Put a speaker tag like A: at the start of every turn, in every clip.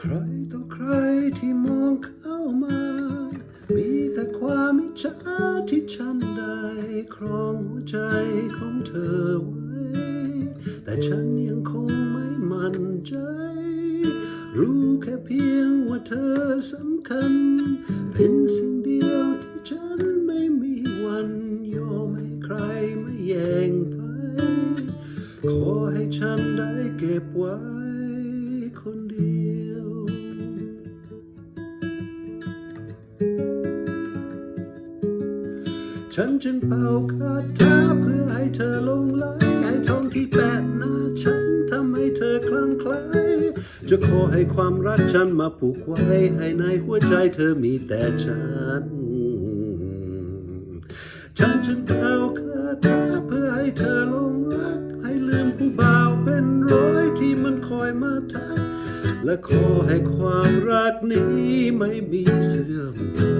A: ใครต่อใครที่มองเข้ามา มีแต่ความมิจฉาที่ฉันได้ครองหัวใจของเธอไว้ แต่ฉันยังคงไม่มั่นใจ รู้แค่เพียงว่าเธอสำคัญ เป็นสิ่งเดียวที่ฉันไม่มีวันยอมให้ใครมาแย่งไป ขอให้ฉันได้เก็บไว้ ฉันจึงเป่าคาถาเพื่อให้เธอลงไหลให้ทองที่แปะหน้าฉันทำให้เธอคลั่งไคล้จะขอให้ความรักฉันมาผูกไว้ให้ในหัวใจเธอมีแต่ฉัน ฉันจึงเป่าคาถาเพื่อให้เธอลงรัก ให้ลืมผู้บ่าวเป็นร้อยที่มันคอยมาทักและขอให้ความรักนี้ไม่มีเสื่อมคลา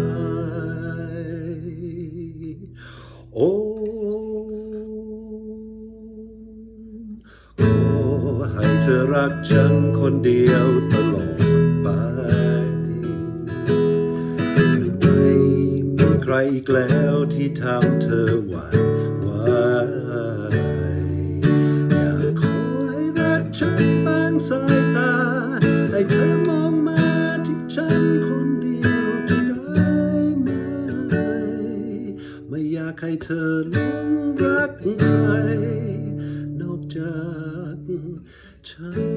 A: ขอให้เธอรักฉันคนเดียวตลอดไปไม่มีใครอีกแล้วที่ทำเธอหวั่นไหวอยากขอให้รักฉันบางสายตา ให้เธอมองมาที่ฉันคนเดียวจะได้ไหม ไม่อยากให้เธอหลงรักใคร time.